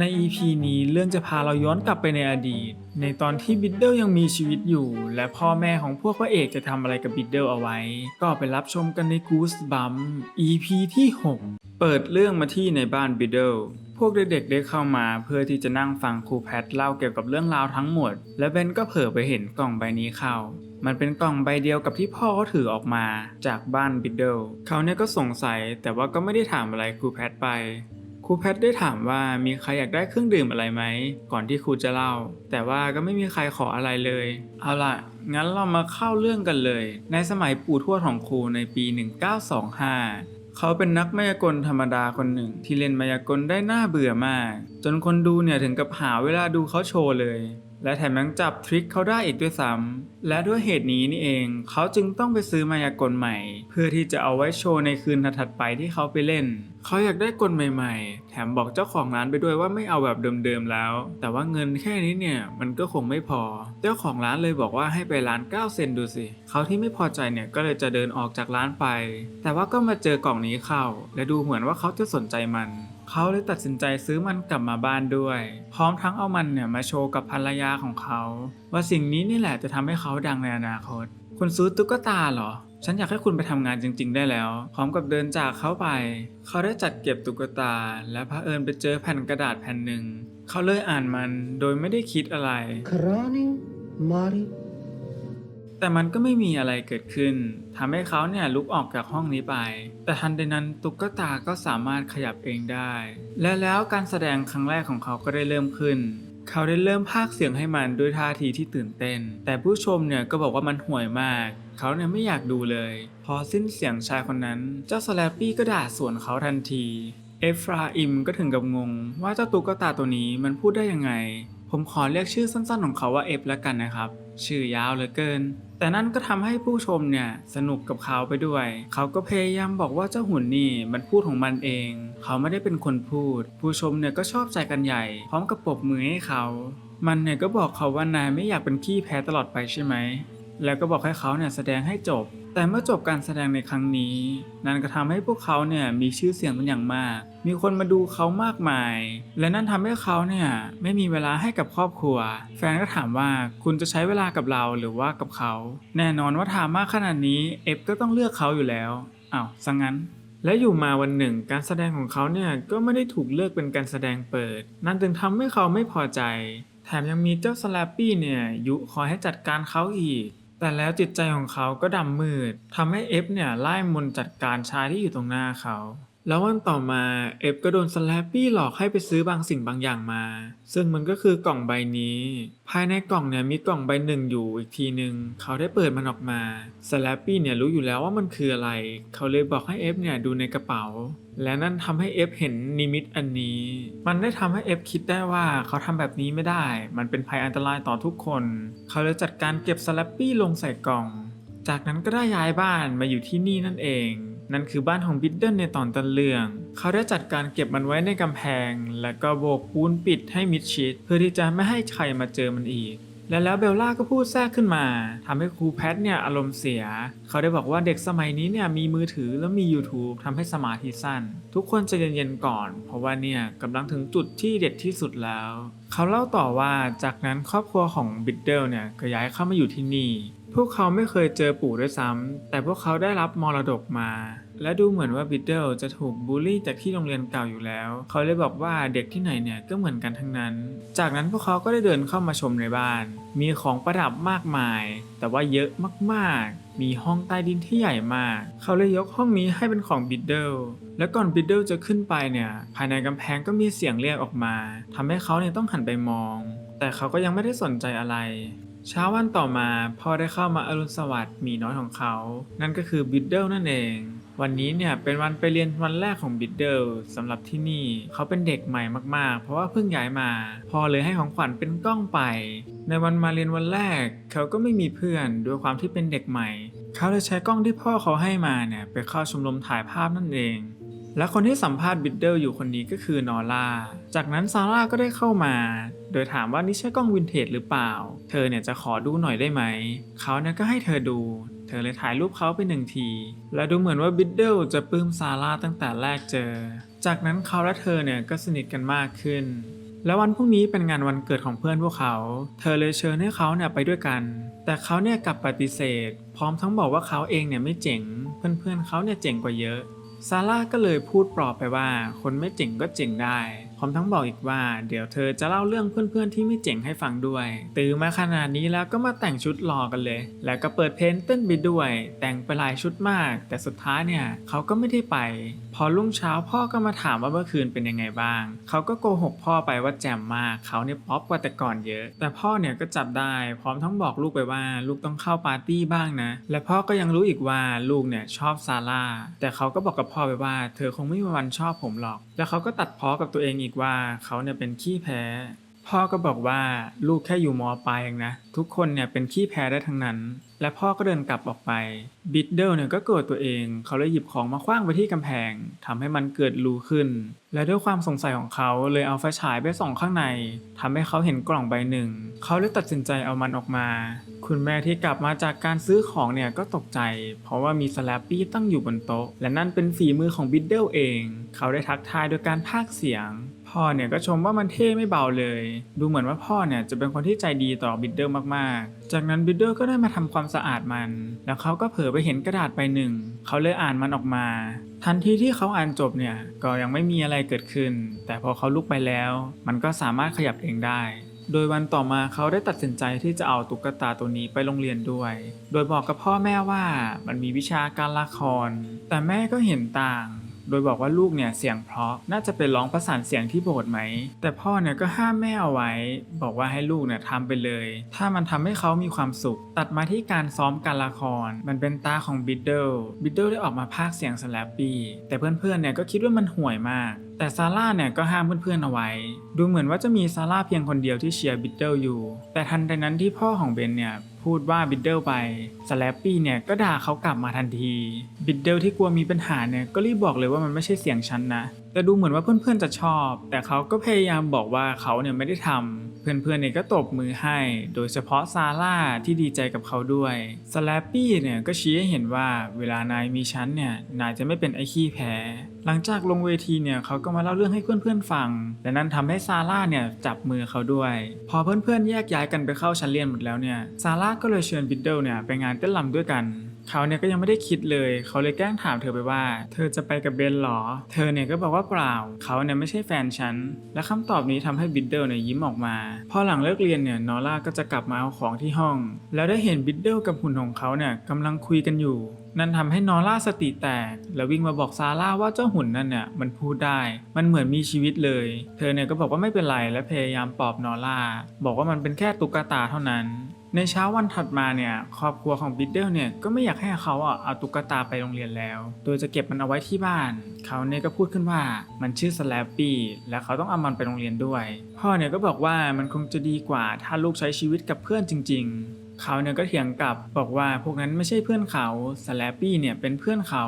ใน EP นี้เรื่องจะพาเราย้อนกลับไปในอดีต ในตอนที่บิดเดิลยังมีชีวิตอยู่ และพ่อแม่ของพวกพระเอกจะทำอะไรกับบิดเดิลเอาไว้ ก็ไปรับชมกันใน Goose Bump EP ที่ 6 เปิดเรื่องมาที่ในบ้านบิดเดิลพวกเด็กๆได้เข้ามาเพื่อที่จะนั่งฟังครูแพทเล่าเกี่ยวกับเรื่องราวทั้งหมด และเบนก็เผลอไปเห็นกล่องใบนี้เข้า มันเป็นกล่องใบเดียวกับที่พ่อเขาถือออกมาจากบ้านบิดเดิลเขาเนี่ยก็สงสัยแต่ว่าก็ไม่ได้ถามอะไรครูแพทไป ครูแพทได้ถามว่ามีใครอยากได้เครื่องดื่มอะไรไหม ก่อนที่ครูจะเล่า แต่ว่าก็ไม่มีใครขออะไรเลย เอาล่ะ งั้นเรามาเข้าเรื่องกันเลย ในสมัยปู่ทวดของครูในปี 1925 เขาเป็นนักมายากลธรรมดาคนหนึ่ง ที่เล่นมายากลได้น่าเบื่อมาก จนคนดูเนี่ยถึงกับหาเวลาดูเขาโชว์เลย และแถมยังจับทริคเขาได้อีกด้วยซ้ำและด้วยเหตุนี้นี่เอง เขาจึงต้องไปซื้อมายากลใหม่ เพื่อที่จะเอาไว้โชว์ในคืนถัดๆไปที่เขาไปเล่น เขาอยากได้กลใหม่ๆ แถมบอกเจ้าของร้านไปด้วยว่าไม่เอาแบบเดิมๆแล้ว แต่ว่าเงินแค่นี้เนี่ยมันก็คงไม่พอ เจ้าของร้านเลยบอกว่าให้ไปร้าน 9 เซนดูสิ เขาที่ไม่พอใจเนี่ยก็เลยจะเดินออกจากร้านไป แต่ว่าก็มาเจอกล่องนี้เข้า และดูเหมือนว่าเขาจะสนใจมันเขาเลยตัดสินใจซื้อมันกลับมาบ้านด้วย พร้อมทั้งเอามันเนี่ยมาโชว์กับภรรยาของเขา ว่าสิ่งนี้นี่แหละจะทำให้เขาดังในอนาคต คุณซื้อตุ๊กตาเหรอ ฉันอยากให้คุณไปทำงานจริง ๆ ได้แล้ว พร้อมกับเดินจากเขาไป เขาได้จัดเก็บตุ๊กตา และพระเผอิญไปเจอแผ่นกระดาษแผ่นหนึ่ง เขาเลยอ่านมันโดยไม่ได้คิดอะไร Krani Mari แต่มันก็ไม่มีอะไรเกิดขึ้นทำให้เขาเนี่ยลุกออกจากห้องนี้ไป แต่ทันใดนั้นตุ๊กตาก็สามารถขยับเองได้ และแล้วการแสดงครั้งแรกของเขาก็ได้เริ่มขึ้น เขาได้เริ่มพากย์เสียงให้มันด้วยท่าทีที่ตื่นเต้น แต่ผู้ชมเนี่ยก็บอกว่ามันห่วยมาก เขาเนี่ยไม่อยากดูเลย พอสิ้นเสียงชายคนนั้น เจ้าสแลปปี้ก็ด่าสวนเขาทันที เอฟราอิมก็ถึงกับงง ว่าเจ้าตุ๊กตาตัวนี้มันพูดได้ยังไง ผมขอเรียกชื่อสั้นๆของเขาว่าเอฟแล้วกันนะครับ ชื่อยาวเหลือเกิน แต่นั่นก็ทำให้ผู้ชมเนี่ยสนุกกับเขาไปด้วย เขาก็พยายามบอกว่าเจ้าหุ่นนี่มันพูดของมันเอง เขาไม่ได้เป็นคนพูด ผู้ชมเนี่ยก็ชอบใจกันใหญ่ พร้อมกับปรบมือให้เขา มันเนี่ยก็บอกเขาว่านายไม่อยากเป็นขี้แพ้ตลอดไปใช่ไหม แล้วก็บอกให้เขาเนี่ยแสดงให้จบ แต่เมื่อจบการแสดงในครั้งนี้ นั่นก็ทำให้พวกเขาเนี่ยมีชื่อเสียงเป็นอย่างมาก มีคนมาดูเขามากมาย และนั่นทำให้เขาเนี่ยไม่มีเวลาให้กับครอบครัว แฟนก็ถามว่าคุณจะใช้เวลากับเราหรือว่ากับเขา แน่นอนว่าถามมากขนาดนี้เอฟก็ต้องเลือกเขาอยู่แล้วอ้าวสังงั้นและอยู่มาวันหนึ่งการแสดงของเขาเนี่ยก็ไม่ได้ถูกเลือกเป็นการแสดงเปิด นั่นจึงทำให้เขาไม่พอใจ แถมยังมีเจ้าสแลปปี้เนี่ยยุคอยให้จัดการเขาอีก แต่แล้วจิตใจของเขาก็ดำมืดทำให้เอฟเนี่ยไล่มนต์จัดการชายที่อยู่ตรงหน้าเขา แล้ววันต่อมาเอฟก็โดนสแลปปี้หลอกให้ไปซื้อบางสิ่งบางอย่างมา ซึ่งมันก็คือกล่องใบนี้ ภายในกล่องเนี่ยมีกล่องใบหนึ่งอยู่อีกทีหนึ่งเขาได้เปิดมันออกมาสแลปปี้เนี่ยรู้อยู่แล้วว่ามันคืออะไร เขาเลยบอกให้เอฟเนี่ยดูในกระเป๋า และนั่นทำให้เอฟเห็นนิมิตอันนี้ มันได้ทำให้เอฟคิดได้ว่าเขาทำแบบนี้ไม่ได้ มันเป็นภัยอันตรายต่อทุกคน เขาเลยจัดการเก็บสแลปปี้ลงใส่กล่อง จากนั้นก็ได้ย้ายบ้านมาอยู่ที่นี่นั่นเอง นั่นคือบ้านของบิดเดิลในตอนต้นเรื่อง เขาได้จัดการเก็บมันไว้ในกำแพง แล้วก็โบกปูนปิดให้มิดชิด เพื่อที่จะไม่ให้ใครมาเจอมันอีก และแล้วเบลล่าก็พูดแทรกขึ้นมาทำให้ครูแพทเนี่ยอารมณ์เสีย เขาได้บอกว่าเด็กสมัยนี้เนี่ยมีมือถือแล้วมี YouTube ทำให้สมาธิสั้น ทุกคนใจะเย็นๆก่อน เพราะว่าเนี่ยกำลังถึงจุดที่เด็ดที่สุดแล้ว เขาเล่าต่อว่าจากนั้นครอบครัวของบิดเดิลเนี่ยก็ย้ายเข้ามาอยู่ที่นี่ พวกเขาไม่เคยเจอปู่ด้วยซ้ำ แต่พวกเขาได้รับมรดกมา และดูเหมือนว่าบิดเดิลจะถูกบูลลี่จากที่โรงเรียนเก่าอยู่แล้ว เขาเลยบอกว่าเด็กที่ไหนเนี่ยก็เหมือนกันทั้งนั้น จากนั้นพวกเขาก็ได้เดินเข้ามาชมในบ้าน มีของประดับมากมาย แต่ว่าเยอะมากๆ มีห้องใต้ดินที่ใหญ่มาก เขาเลยยกห้องนี้ให้เป็นของบิดเดิลและก่อนบิดเดิลจะขึ้นไปเนี่ย ภายในกำแพงก็มีเสียงเรียกออกมาทำให้เขาเนี่ยต้องหันไปมอง แต่เขาก็ยังไม่ได้สนใจอะไร เช้าวันต่อมาพ่อได้เข้ามาอรุณสวัสดิ์มีน้อยของเขา นั่นก็คือบิดเดิลนั่นเอง วันนี้เนี่ยเป็นวันไปเรียนวันแรกของบิดเดิลสำหรับที่นี่เขาเป็นเด็กใหม่มากๆ เพราะว่าเพิ่งย้ายมาพ่อเลยให้ของขวัญเป็นกล้องไป ในวันมาเรียนวันแรก เขาก็ไม่มีเพื่อนด้วยความที่เป็นเด็กใหม่ เขาเลยใช้กล้องที่พ่อเขาให้มาเนี่ยไปเข้าชมรมถ่ายภาพนั่นเอง และคนที่สัมภาษณ์บิดเดิลอยู่คนนี้ก็คือนอร่า จากนั้นซาร่าก็ได้เข้ามา โดยถามว่านี่ใช่กล้องวินเทจหรือเปล่า เธอเนี่ยจะขอดูหน่อยได้ไหม เขาเนี่ยก็ให้เธอดู เธอเลยถ่ายรูปเขาไปหนึ่งที และดูเหมือนว่าบิดเดิลจะปลื้มซาร่าตั้งแต่แรกเจอ จากนั้นเขาและเธอเนี่ยก็สนิทกันมากขึ้น แล้ววันพรุ่งนี้เป็นงานวันเกิดของเพื่อนพวกเขา เธอเลยเชิญให้เขาเนี่ยไปด้วยกัน แต่เขาเนี่ยกลับปฏิเสธ พร้อมทั้งบอกว่าเขาเองเนี่ยไม่เจ๋ง เพื่อนๆเขาเนี่ยเจ๋งกว่าเยอะ ซาร่าก็เลยพูดปลอบไปว่า คนไม่เจ๋งก็เจ๋งได้ มทั้งบอกอีกว่า เดี๋ยวเธอจะเล่าเรื่องเพื่อนๆที่ไม่เจ๋งให้ฟังด้วย ตื่นมาขนาดนี้แล้วก็มาแต่งชุดรอกันเลย แล้วก็เปิดเพลงเต้นไปด้วย แต่งไปหลายชุดมาก แต่สุดท้ายเนี่ยเขาก็ไม่ได้ไป พอรุ่งเช้าพ่อก็มาถามว่าเมื่อคืนเป็นยังไงบ้าง เขาก็โกหกพ่อไปว่าแจ่มมาก เขาเนี่ยป๊อปกว่าแต่ก่อนเยอะ แต่พ่อเนี่ยก็จับได้ พร้อมทั้งบอกลูกไปว่าลูกต้องเข้าปาร์ตี้บ้างนะ และพ่อก็ยังรู้อีกว่าลูกเนี่ยชอบซาร่า แต่เขาก็บอกกับพ่อไปว่า เธอคงไม่มีวันชอบผมหรอกแล้วเขาก็ตัดพ้อกับตัวเองอีกว่าเขาเนี่ยเป็นขี้แพ้ พ่อก็บอกว่าลูกแค่อยู่มอปลายเองนะ ทุกคนเนี่ยเป็นขี้แพ้ได้ทั้งนั้น และพ่อก็เดินกลับออกไป บิดเดิลเนี่ยก็โกรธตัวเอง เขาเลยหยิบของมาคว้างไปที่กำแพงทำให้มันเกิดรูขึ้น และด้วยความสงสัยของเขาเลยเอาไฟฉายไปส่องข้างในทำให้เขาเห็นกล่องใบหนึ่ง เขาเลยตัดสินใจเอามันออกมา คุณแม่ที่กลับมาจากการซื้อของเนี่ยก็ตกใจ เพราะว่ามีสแลปปี้ตั้งอยู่บนโต๊ะ และนั่นเป็นฝีมือของบิดเดิลเอง เขาได้ทักทายโดยการพากเสียง พ่อเนี่ยก็ชมว่ามันเท่ไม่เบาเลย ดูเหมือนว่าพ่อเนี่ยจะเป็นคนที่ใจดีต่อบิดเดิลมากๆ จากนั้นบิดเดิลก็ได้มาทำความสะอาดมัน แล้วเขาก็เผลอไปเห็นกระดาษใบหนึ่ง เขาเลยอ่านมันออกมา ทันทีที่เขาอ่านจบเนี่ยก็ยังไม่มีอะไรเกิดขึ้น แต่พอเขาลุกไปแล้ว มันก็สามารถขยับเองได้โดยวันต่อมาเขาได้ตัดสินใจที่จะเอาตุ๊กตาตัวนี้ไปโรงเรียนด้วย โดยบอกกับพ่อแม่ว่ามันมีวิชาการละคร แต่แม่ก็เห็นต่าง โดยบอกว่าลูกเนี่ยเสียงเพราะน่าจะเป็นร้องประสานเสียงที่โบสถ์ไหม แต่พ่อเนี่ยก็ห้ามแม่เอาไว้ บอกว่าให้ลูกเนี่ยทำไปเลย ถ้ามันทำให้เขามีความสุข ตัดมาที่การซ้อมการละคร มันเป็นตาของบิดเดิลบิดเดิลได้ออกมาพากเสียงสแลปปี้แต่เพื่อนๆเนี่ยก็คิดว่ามันห่วยมากแต่ซาร่าเนี่ยก็ห้ามเพื่อนๆเอาไว้ ดูเหมือนว่าจะมีซาร่าเพียงคนเดียวที่เชียร์บิดเดิลอยู่ แต่ทันใดนั้นที่พ่อของเบนเนี่ยพูดว่าบิดเดิลไปสแลปปี้เนี่ยก็ด่าเขากลับมาทันที บิดเดิลที่กลัวมีปัญหาเนี่ยก็รีบบอกเลยว่ามันไม่ใช่เสียงฉันนะ แต่ดูเหมือนว่าเพื่อนๆจะชอบ แต่เขาก็พยายามบอกว่าเขาเนี่ยไม่ได้ทำเพื่อนๆเนี่ยก็ตบมือให้ โดยเฉพาะซาร่าที่ดีใจกับเขาด้วยสแลปปี้เนี่ยก็ชี้ให้เห็นว่าเวลานายมีฉันเนี่ยนายจะไม่เป็นไอ้ขี้แพ้หลังจากลงเวทีเนี่ยเขาก็มาเล่าเรื่องให้เพื่อนๆฟัง และนั่นทำให้ซาร่าเนี่ยจับมือเขาด้วย พอเพื่อนๆแยกย้ายกันไปเข้าชั้นเรียนหมดแล้วเนี่ยซาร่าก็เลยเชิญบิดเดิลเนี่ยไปงานเต้นรำด้วยกัน เขาเนี่ยก็ยังไม่ได้คิดเลย เขาเลยแกล้งถามเธอไปว่า เธอจะไปกับเบนเหรอ เธอเนี่ยก็บอกว่าเปล่า เขาเนี่ยไม่ใช่แฟนฉัน และคำตอบนี้ทำให้บิดเดิลเนี่ยยิ้มออกมา พอหลังเลิกเรียนเนี่ยนอร่าก็จะกลับมาเอาของที่ห้อง แล้วได้เห็นบิดเดิลกับหุ่นของเขาเนี่ยกำลังคุยกันอยู่ นั่นทำให้นอร่าสติแตก แล้ววิ่งมาบอกซาร่าว่าเจ้าหุ่นนั่นเนี่ยมันพูดได้ มันเหมือนมีชีวิตเลย เธอเนี่ยก็บอกว่าไม่เป็นไรและพยายามปลอบนอร่าบอกว่ามันเป็นแค่ตุ๊กตาเท่านั้น ในเช้าวันถัดมาเนี่ยครอบครัวของบิดเดิลเนี่ยก็ไม่อยากให้เขาอะเอาตุ๊กตาไปโรงเรียนแล้ว โดยจะเก็บมันเอาไว้ที่บ้าน เขาเนี่ยก็พูดขึ้นว่ามันชื่อสแลปปี้และเขาต้องเอามันไปโรงเรียนด้วย พ่อเนี่ยก็บอกว่ามันคงจะดีกว่าถ้าลูกใช้ชีวิตกับเพื่อนจริง ๆ เขาเนี่ยก็เถียงกลับบอกว่าพวกนั้นไม่ใช่เพื่อนเขาสแลปปี้เนี่ยเป็นเพื่อนเขา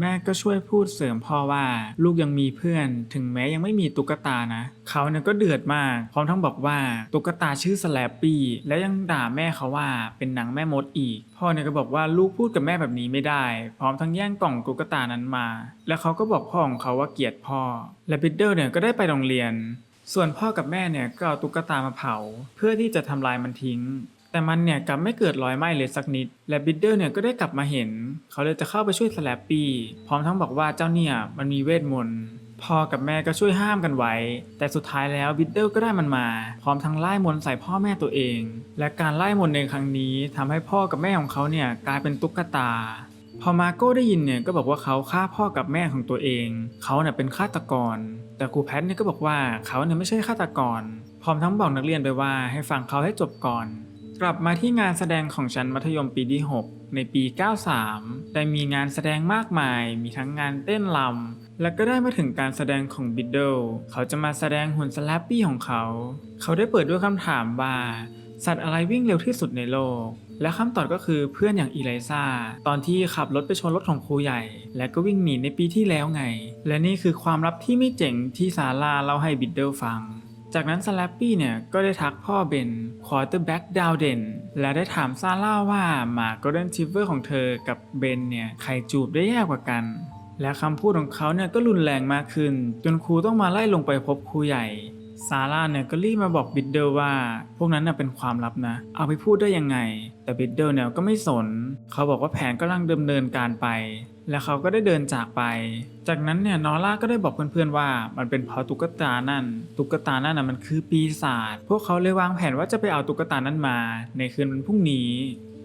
แม่ก็ช่วยพูดเสริมพ่อว่า ลูกยังมีเพื่อน ถึงแม้ยังไม่มีตุ๊กตานะ เขาเนี่ยก็เดือดมากพร้อมทั้งบอกว่าตุ๊กตาชื่อสแลปปี้และยังด่าแม่เขาว่าเป็นหนังแม่มดอีก พ่อเนี่ยก็บอกว่าลูกพูดกับแม่แบบนี้ไม่ได้ พร้อมทั้งแย่งกล่องตุ๊กตานั้นมา แล้วเขาก็บอกพ่อของเขาว่าเกลียดพ่อ และบิดเดิลเนี่ยก็ได้ไปโรงเรียนส่วนพ่อกับแม่เนี่ยก็เอาตุ๊กตามาเผา เพื่อที่จะทำลายมันทิ้ง แต่มันเนี่ยกลับไม่เกิดรอยไหม้เลยสักนิด และบิดเดอร์เนี่ยก็ได้กลับมาเห็น เขาเลยจะเข้าไปช่วยสแลปปี้พร้อมทั้งบอกว่าเจ้าเนี่ยมันมีเวทมนต์พ่อกับแม่ก็ช่วยห้ามกันไว้ แต่สุดท้ายแล้วบิดเดิลก็ได้มันมา พร้อมทั้งไล่มนต์ใส่พ่อแม่ตัวเอง และการไล่มนต์ในครั้งนี้ทำให้พ่อกับแม่ของเขาเนี่ยกลายเป็นตุ๊กตา พอมาโก้ได้ยินเนี่ยก็บอกว่าเขาฆ่าพ่อกับแม่ของตัวเอง เขาเนี่ยเป็นฆาตกร แต่ครูแพทเนี่ยก็บอกว่าเขาเนี่ยไม่ใช่ฆาตกร พร้อมทั้งบอกนักเรียนไปว่าให้ฟังเขาให้จบก่อน กลับมาที่งานแสดงของชั้นมัธยมปีที่ 6 ในปี 93 ได้มีงานแสดงมากมาย มีทั้งงานเต้นรำและก็ได้มาถึงการแสดงของบิดเดิลเขาจะมาแสดงหุ่นสแลปปี้ของเขา เขาได้เปิดด้วยคำถามว่า สัตว์อะไรวิ่งเร็วที่สุดในโลก และคำตอบก็คือเพื่อนอย่างอีไลซาตอนที่ขับรถไปชนรถของครูใหญ่ และก็วิ่งหนีในปีที่แล้วไง และนี่คือความลับที่ไม่เจ๋งที่ซาร่าเล่าให้บิดเดิลฟัง จากนั้นสแลปปี้เนี่ยก็ได้ทักพ่อเบนควอเตอร์แบ็กดาวเดนและได้ถามซาร่าว่าหมาโกลเด้นทิฟเวอร์ของเธอกับเบนเนี่ยใครจูบได้แย่กว่ากัน และคำพูดของเขาเนี่ยก็รุนแรงมากขึ้น จนครูต้องมาไล่ลงไปพบครูใหญ่ซาร่าเนี่ยก็รีบมาบอกบิดเดิลว่า พวกนั้นน่ะเป็นความลับนะ เอาไปพูดได้ยังไง แต่บิดเดิลเนี่ยก็ไม่สน เขาบอกว่าแผนกำลังดำเนินการไป และเขาก็ได้เดินจากไป จากนั้นเนี่ยนอร่าก็ได้บอกเพื่อนๆว่ามันเป็นเพราะตุ๊กตานั่น ตุ๊กตานั่นน่ะมันคือปีศาจ พวกเขาเลยวางแผนว่าจะไปเอาตุ๊กตานั้นมา ในคืนวันพรุ่งนี้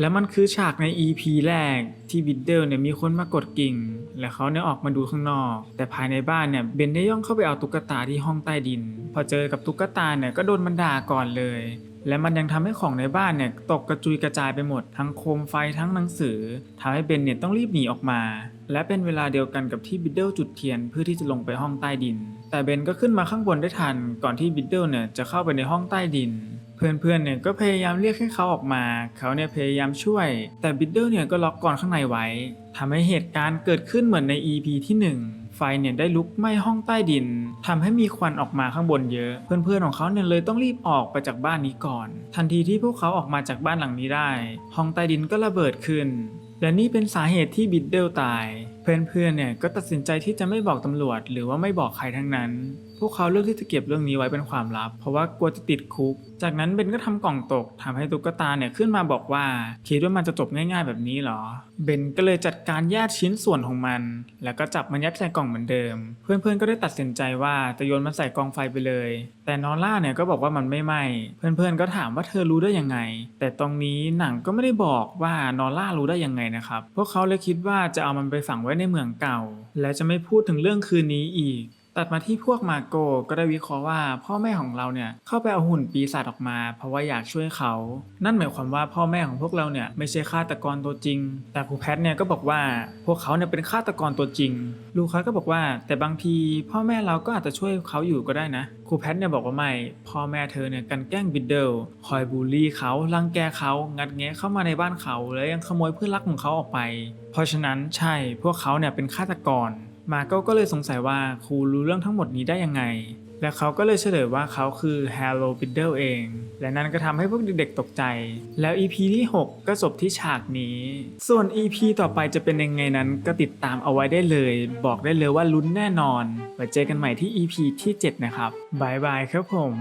และมันคือฉากใน EP แรกที่บิดเดิลเนี่ยมีคนมากดกิ่ง และเขาเนี่ยออกมาดูข้างนอก แต่ภายในบ้านเนี่ยเบนได้ย่องเข้าไปเอาตุ๊กตาที่ห้องใต้ดิน พอเจอกับตุ๊กตาเนี่ยก็โดนมันด่าก่อนเลย และมันยังทำให้ของในบ้านเนี่ยตกกระจุยกระจายไปหมดทั้งโคมไฟทั้งหนังสือทำให้เบนเนี่ยต้องรีบหนีออกมา และเป็นเวลาเดียวกันกับที่บิดเดิลจุดเทียนเพื่อที่จะลงไปห้องใต้ดิน แต่เบนก็ขึ้นมาข้างบนได้ทัน ก่อนที่บิดเดิลเนี่ยจะเข้าไปในห้องใต้ดิน เพื่อนๆเนี่ยก็พยายามเรียกให้เขาออกมา เขาเนี่ยพยายามช่วย แต่บิดเดิลเนี่ยก็ล็อกกรอนข้างในไว้ทำให้เหตุการณ์เกิดขึ้นเหมือนใน EP ที่ 1 ไฟเนี่ยได้ลุกไหม้ห้องใต้ดินทำให้มีควันออกมาข้างบนเยอะ เพื่อนๆของเขาเนี่ยเลยต้องรีบออกไปจากบ้านนี้ก่อน ทันทีที่พวกเขาออกมาจากบ้านหลังนี้ได้ ห้องใต้ดินก็ระเบิดขึ้น และนี่เป็นสาเหตุที่บิดเดลตาย เพื่อนๆเนี่ยก็ตัดสินใจที่จะไม่บอกตำรวจ หรือว่าไม่บอกใครทั้งนั้น พวกเขาเลือกที่จะเก็บเรื่องนี้ไว้เป็นความลับ เพราะว่ากลัวจะติดคุก จากนั้นเบนก็ทำกล่องตกทำให้ตุ๊กตาเนี่ยขึ้นมาบอกว่าคิดว่ามันจะจบง่าย ๆ แบบนี้เหรอ เบนก็เลยจัดการแยกชิ้นส่วนของมัน แล้วก็จับมันยัดใส่กล่องเหมือนเดิม เพื่อนๆก็ได้ตัดสินใจว่าจะโยนมันใส่กองไฟไปเลย แต่นอร่าเนี่ยก็บอกว่ามันไม่ไหม้เพื่อนๆก็ถามว่าเธอรู้ได้ยังไง แต่ตรงนี้หนังก็ไม่ได้บอกว่านอร่ารู้ได้ยังไงนะครับ พวกเขาเลยคิดว่าจะเอามันไปฝังไว้ในเมืองเก่า และจะไม่พูดถึงเรื่องคืนนี้อีก ตัดมาที่พวกมาโกก็ได้วิเคราะห์ว่า พ่อแม่ของเราเนี่ยเข้าไปเอาหุ่นปีศาจออกมา เพราะว่าอยากช่วยเขา นั่นหมายความว่าพ่อแม่ของพวกเราเนี่ยไม่ใช่ฆาตกรตัวจริง แต่ครูแพทเนี่ยก็บอกว่าพวกเขาเนี่ยเป็นฆาตกรตัวจริง ลูคัสก็บอกว่า แต่บางทีพ่อแม่เราก็อาจจะช่วยเขาอยู่ก็ได้นะครูแพทเนี่ยบอกว่าไม่ พ่อแม่เธอเนี่ยกันแกล้งบิดเดิลคอยบูลลี่เขารังแกเขางัดแงะเข้ามาในบ้านเขา แล้วยังขโมยเพื่อนรักของเขาออกไป เพราะฉะนั้นใช่พวกเขาเนี่ยเป็นฆาตกร มาโก้ก็เลยสงสัยว่าครูรู้เรื่องทั้งหมดนี้ได้ยังไง และเขาก็เลยเฉลยว่าเขาคือ Hello b i d d l e เอง และนั่นก็ทำให้พวกเด็กๆตกใจ แล้ว EP ที่ 6 ก็จบที่ฉากนี้ ส่วน EP ต่อไปจะเป็นยังไงนั้นก็ติดตามเอาไว้ได้เลย บอกได้เลยว่าลุ้นแน่นอนไว้เจอกันใหม่ที่ EP ที่ 7 นะครับบายบายครับผม